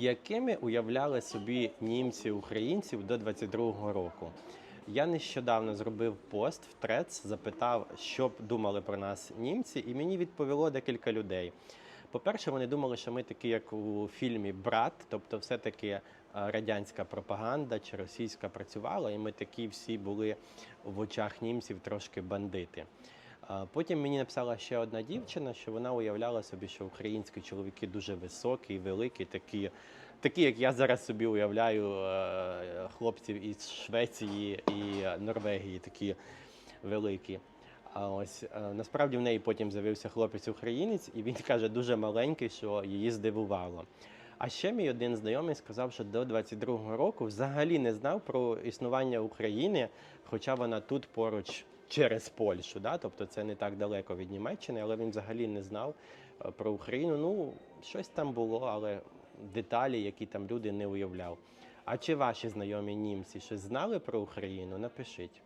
Якими уявляли собі німці українців до 22-го року? Я нещодавно зробив пост в Трец, запитав, що б думали про нас німці, і мені відповіло декілька людей. По-перше, вони думали, що ми такі, як у фільмі Брат, тобто, все-таки е, радянська пропаганда чи російська працювала, і ми такі всі були в очах німців трошки бандити. Потім мені написала ще одна дівчина, що вона уявляла собі, що українські чоловіки дуже високі, великі, такі, такі як я зараз собі уявляю е, хлопців із Швеції і Норвегії, такі великі. А ось е, насправді в неї потім з'явився хлопець-українець, і він каже, дуже маленький, що її здивувало. А ще мій один знайомий сказав, що до 22-го року взагалі не знав про існування України, хоча вона тут поруч через Польщу. Да? Тобто це не так далеко від Німеччини, але він взагалі не знав е, про Україну. Ну, щось там було, але деталі, які там люди не уявляв. А чи ваші знайомі німці щось знали про Україну? Напишіть.